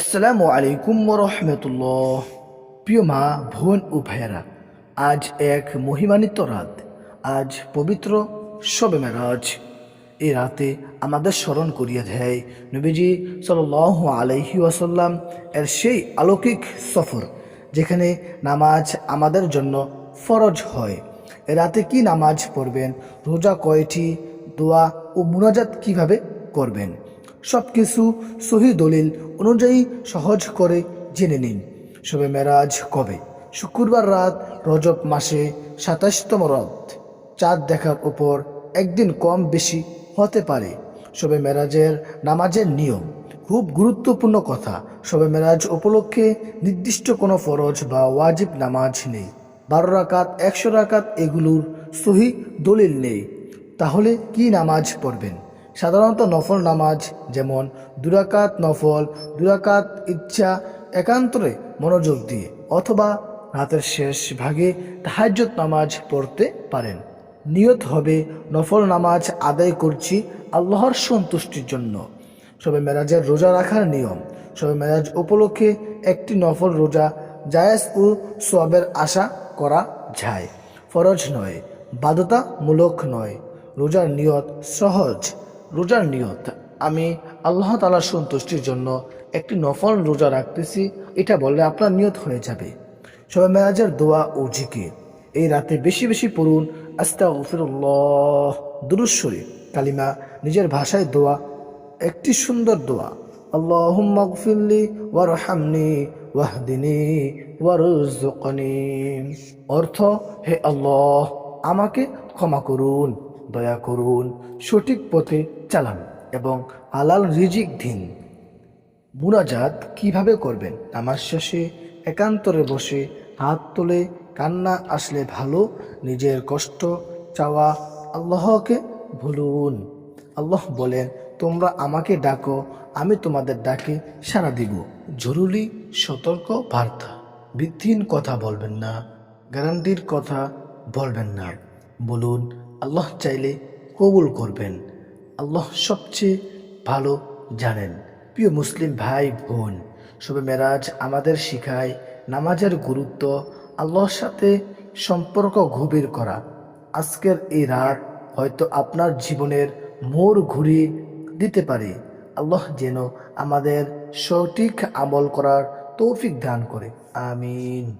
আসসালামু আলাইকুম রহমতুল্লাহ। প্রিয় মা, বোন ও ভাইয়েরা, আজ এক মহিমান্বিত রাত। আজ পবিত্র শবে মেরাজ। এই রাতে আমাদের স্মরণ করিয়ে দেয় নবীজি সাল আলাইহি ওয়াসাল্লাম এর সেই আলৌকিক সফর, যেখানে নামাজ আমাদের জন্য ফরজ হয়। এ রাতে কি নামাজ পড়বেন, রোজা কয়টি, দোয়া ও মুনাজাত কীভাবে করবেন? সব কিছু সহি দলিল অনুযায়ী সহজ করে জেনে নিন। শবে মেরাজ কবে? শুক্রবার রাত রজব মাসে সাতাশতম রথ। চাঁদ দেখার উপর একদিন কম বেশি হতে পারে। শবে মেরাজের নামাজের নিয়ম। খুব গুরুত্বপূর্ণ কথা। শবে মেরাজ উপলক্ষে নির্দিষ্ট কোনো ফরজ বা ওয়াজিব নামাজ নেই। বারো রাকাত, একশো রাকাত এগুলোর সহি দলিল নেই। তাহলে কি নামাজ পড়বেন? সাধারণত নফল নামাজ, যেমন দুরাকাত নফল, দুরাকাত ইচ্ছা, একান্তরে মনোযোগ দিয়ে অথবা রাতের শেষ ভাগে তাহাজ্জত নামাজ পড়তে পারেন। নিয়ত হবে, নফল নামাজ আদায় করছি আল্লাহর সন্তুষ্টির জন্য। সবে মেরাজের রোজা রাখার নিয়ম। সবে মেরাজ উপলক্ষে একটি নফল রোজা জায়েজ ও সোয়াবের আশা করা যায়। ফরজ নয়, বাধ্যতামূলক নয়। রোজার নিয়ত সহজ। রোজার নিয়ত। আমি আল্লাহ তালার সন্তুষ্টির জন্য একটি নফল রোজা রাখতেছি, এটা বললে আপনার নিয়ত হয়ে যাবে। সবাই মেরাজের দোয়া ও জিকির। এই রাতে বেশি বেশি পড়ুন আস্তা গফিরুল্লাহ দুরুশ্বরী কালিমা, নিজের ভাষায় দোয়া, একটি সুন্দর দোয়া। আল্লাহুম্মা গফিরলি ওয়ারহামনি ওয়াহদিনি ওয়ারজুকনি অর্থ, হে আল্লাহ, আমাকে ক্ষমা করুন। দয়া করুন, সঠিক পথে চালান এবং হালাল রিজিক দিন। মুনাজাত কীভাবে করবেন? নামাজ শেষে একান্তরে বসে হাত তোলে কান্না আসলে ভালো, নিজের কষ্ট চাওয়া আল্লাহকে ভুলুন। আল্লাহ বলেন, তোমরা আমাকে ডাকো, আমি তোমাদের ডাকে সাড়া দিব। জরুরি সতর্ক বার্তা। বৃদ্ধিহীন কথা বলবেন না, গ্যারান্টির কথা বলবেন না। বলুন আল্লাহ চাইলে কবুল করবেন। আল্লাহ সবচেয়ে ভালো জানেন। প্রিয় মুসলিম ভাই, বোন শবে মেরাজ আমাদের শিখায় নামাজের গুরুত্ব, আল্লাহর সাথে সম্পর্ক গভীর করা। আজকের এই রাত হয়তো আপনার জীবনের মোড় ঘুরিয়ে দিতে পারে। আল্লাহ যেন আমাদের সঠিক আমল করার তৌফিক দান করে। আমিন।